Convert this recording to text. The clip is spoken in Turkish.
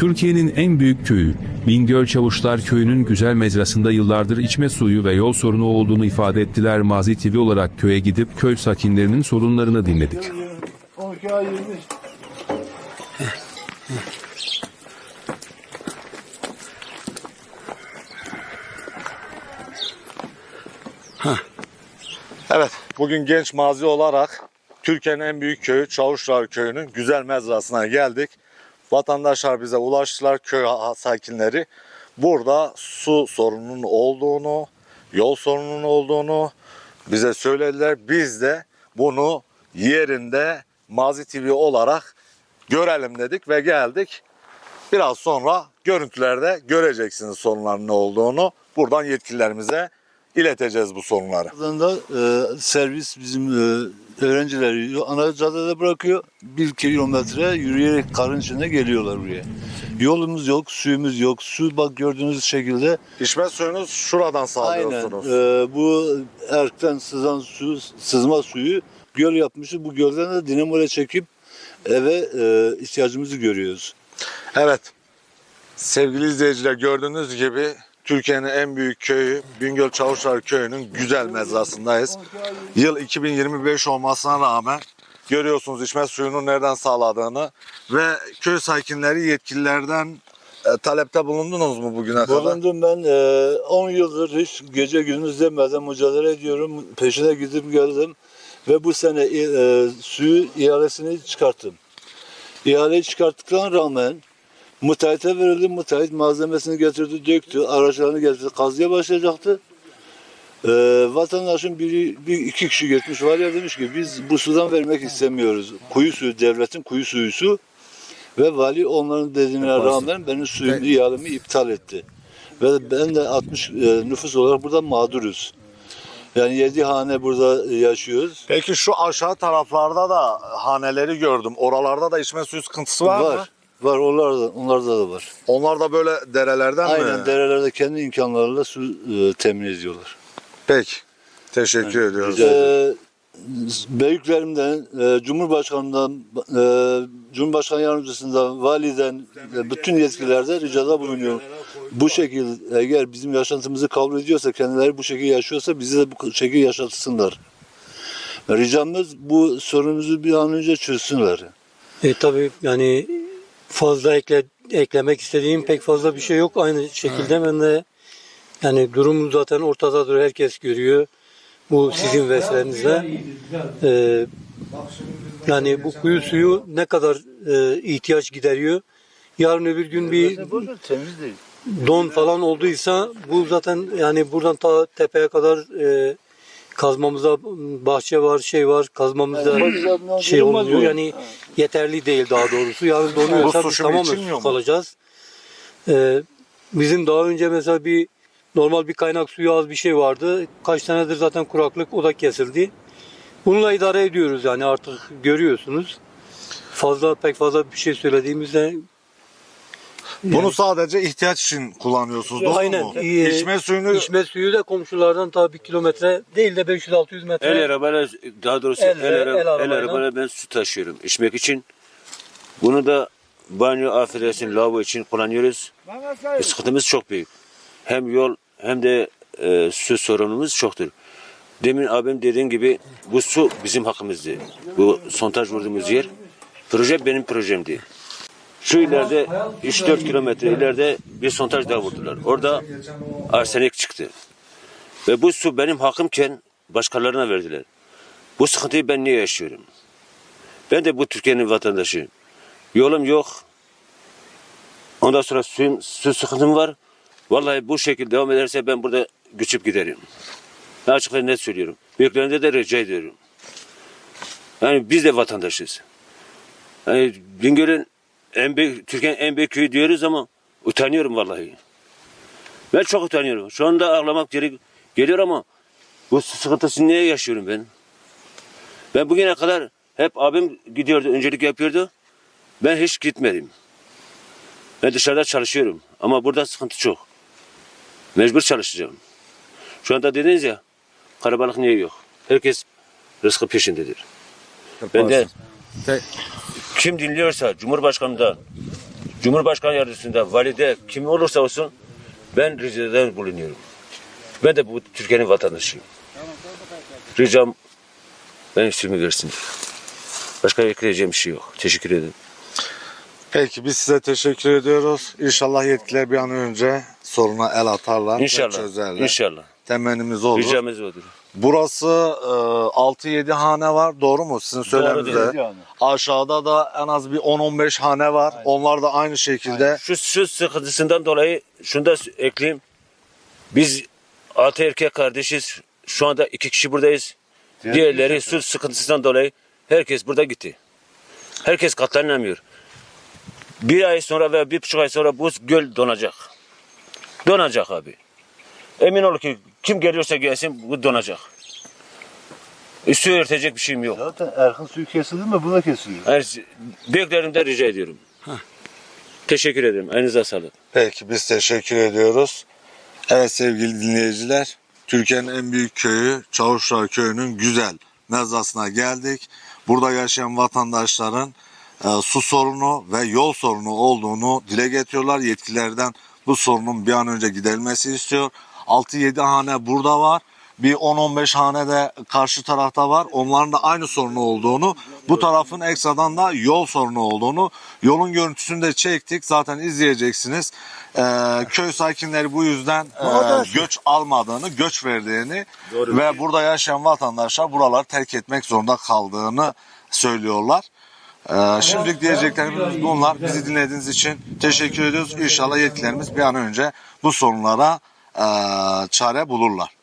Türkiye'nin en büyük köyü, Bingöl Çavuşlar Köyü'nün güzel mezrasında yıllardır içme suyu ve yol sorunu olduğunu ifade ettiler. Mazi TV olarak köye gidip köy sakinlerinin sorunlarını dinledik. 12 ay 20. Evet, bugün genç mazi olarak Türkiye'nin en büyük köyü Çavuşlar Köyü'nün güzel mezrasına geldik. Vatandaşlar bize ulaştılar, köy sakinleri. Burada su sorununun olduğunu, yol sorununun olduğunu bize söylediler. Biz de bunu yerinde Mazi TV olarak görelim dedik ve geldik. Biraz sonra görüntülerde göreceksiniz sorunların ne olduğunu. Buradan yetkililerimize ileteceğiz bu sorunları. Buradan da e, servis bizim e, öğrencileri ana caddede bırakıyor. Bir kilometre yürüyerek karın içinde geliyorlar buraya. Yolumuz yok, suyumuz yok. Su bak gördüğünüz şekilde İçme suyunuz şuradan aynen sağlıyorsunuz. e, bu erkten sızan su, sızma suyu göl yapmışız. Bu gölden de dinamoyla çekip eve e, ihtiyacımızı görüyoruz. Evet. Sevgili izleyiciler gördüğünüz gibi Türkiye'nin en büyük köyü Bingöl Çavuşlar Köyü'nün güzel mezrasındayız. Yıl 2025 olmasına rağmen görüyorsunuz içme suyunu nereden sağladığını ve köy sakinleri yetkililerden e, talepte bulundunuz mu bugüne kadar? Bulundum ben e, 10 yıldır hiç gece gündüz demeden mücadele ediyorum. Peşine gidip geldim. Ve bu sene e, suyu ihalesini çıkarttım. İhaleyi çıkarttıklarına rağmen müteahhite verildi. Müteahhit malzemesini getirdi, döktü. Araçlarını getirdi. Kazıya başlayacaktı. E, vatandaşın biri, bir iki kişi geçmiş var ya demiş ki biz bu sudan vermek istemiyoruz. Kuyu suyu, devletin kuyu suyu su. Ve vali onların dediğine rağmen benim suyumu, ihalemi iptal etti. Ve ben de 60 e, nüfus olarak burada mağduruz. Yani 7 hane burada yaşıyoruz. Peki şu aşağı taraflarda da haneleri gördüm. Oralarda da içme suyu sıkıntısı var, mı? Var. Onlarda, onlarda da var. Onlar da böyle derelerden Aynen mi? derelerde kendi imkanlarıyla su e, temin ediyorlar. Peki. Teşekkür ediyoruz. Ee, büyüklerimden, e, Cumhurbaşkanından, e, Cumhurbaşkanı Yardımcısından, validen, e, bütün yetkililerde ricada bulunuyorum. Bu şekilde eğer bizim yaşantımızı kabul ediyorsa, kendileri bu şekilde yaşıyorsa bizi de bu şekilde yaşatsınlar. Ricamız bu sorunumuzu bir an önce çözsünler. E, tabii yani fazla ekle, eklemek istediğim pek fazla bir şey yok. Aynı şekilde ben de yani durum zaten ortadadır. Herkes görüyor. Bu sizin vesilenizle. E, yani bu kuyu suyu ne kadar e, ihtiyaç gideriyor. Yarın öbür gün bir don falan olduysa bu zaten yani buradan ta tepeye kadar e, kazmamıza bahçe var şey var kazmamızda şey yani yeterli değil daha doğrusu yani donuyorsa Bu su biz şimdi tamamen içilmiyor susuz mu? kalacağız. Ee, bizim daha önce mesela bir normal bir kaynak suyu az bir şey vardı. Kaç senedir zaten kuraklık o da kesildi. Bununla idare ediyoruz yani artık görüyorsunuz. Fazla pek fazla bir şey söylediğimizde Bunu sadece ihtiyaç için kullanıyorsunuz doğru Aynen. mu? Ee, İçme suyunu İçme suyu da komşulardan tabii bir kilometre değil de 500-600 metre. El arabayla daha doğrusu El- el, el el, arabayla. arabayla ben su taşıyorum içmek için. Bunu da banyo, affedersin lavabo için kullanıyoruz. E, sıkıntımız çok büyük. Hem yol hem de e, su sorunumuz çoktur. Demin abim dediğin gibi bu su bizim hakkımızdı. Bu sontaj vurduğumuz yer. Proje benim projemdi. Şu ileride 3-4 kilometre ileride bir sontaj daha vurdular. Orada arsenik çıktı. Ve bu su benim hakkımken başkalarına verdiler. Bu sıkıntıyı ben niye yaşıyorum? Ben de bu Türkiye'nin vatandaşıyım. Yolum yok. Ondan sonra suyum, su sıkıntım var. Vallahi bu şekilde devam ederse ben burada göçüp giderim. Ben açık ve net söylüyorum. Büyüklerinde de rica ediyorum. Yani biz de vatandaşız. Yani Bingöl'ün en büyük, Türkiye'nin en büyük köyü diyoruz ama utanıyorum vallahi. Ben çok utanıyorum. Şu anda ağlamak geri geliyor ama bu sıkıntısını niye yaşıyorum ben? Ben bugüne kadar hep abim gidiyordu, öncelik yapıyordu. Ben hiç gitmedim. Ben dışarıda çalışıyorum ama burada sıkıntı çok. Mecbur çalışacağım. Şu anda dediniz ya, karabalık niye yok? Herkes rızkı peşindedir. Ben de kim dinliyorsa Cumhurbaşkanı'ndan, Cumhurbaşkanı yardımcısında, valide, kim olursa olsun ben ricada bulunuyorum. Ben de bu Türkiye'nin vatandaşıyım. Ricam ben üstümü versin. Başka ekleyeceğim bir şey yok. Teşekkür ederim. Peki biz size teşekkür ediyoruz. İnşallah yetkililer bir an önce soruna el atarlar İnşallah. çözerler. İnşallah. Temennimiz olur. Ricamız odur. Burası e, 6-7 hane var. Doğru mu sizin söyleminizde? Yani. Aşağıda da en az bir 10-15 hane var. Onlar da aynı şekilde. Şu su sıkıntısından dolayı şunu da ekleyeyim. Biz altı erkek kardeşiz. Şu anda iki kişi buradayız. Diğerleri su sıkıntısından dolayı herkes burada gitti. Herkes katlanamıyor. Bir ay sonra veya bir buçuk ay sonra bu göl donacak. Donacak abi. Emin ol ki kim geliyorsa gelsin bu donacak. Üstü örtecek bir şeyim yok. Zaten Erkin suyu kesildi mi bu da kesiliyor. Her, büyüklerimden rica ediyorum. Teşekkür ederim. Elinize sağlık. Peki biz teşekkür ediyoruz. Evet sevgili dinleyiciler. Türkiye'nin en büyük köyü Çavuşlar Köyü'nün güzel mezrasına geldik. Burada yaşayan vatandaşların e, su sorunu ve yol sorunu olduğunu dile getiriyorlar. Yetkililerden bu sorunun bir an önce giderilmesi istiyor. 6-7 hane burada var. Bir 10-15 hane de karşı tarafta var. Onların da aynı sorunu olduğunu, bu tarafın ekstradan da yol sorunu olduğunu, yolun görüntüsünü de çektik. Zaten izleyeceksiniz. Ee, köy sakinleri bu yüzden e, göç almadığını, göç verdiğini ve burada yaşayan vatandaşlar buraları terk etmek zorunda kaldığını söylüyorlar. Ee, şimdilik diyeceklerimiz bunlar. Bizi dinlediğiniz için teşekkür ediyoruz. İnşallah yetkililerimiz bir an önce bu sorunlara çare bulurlar.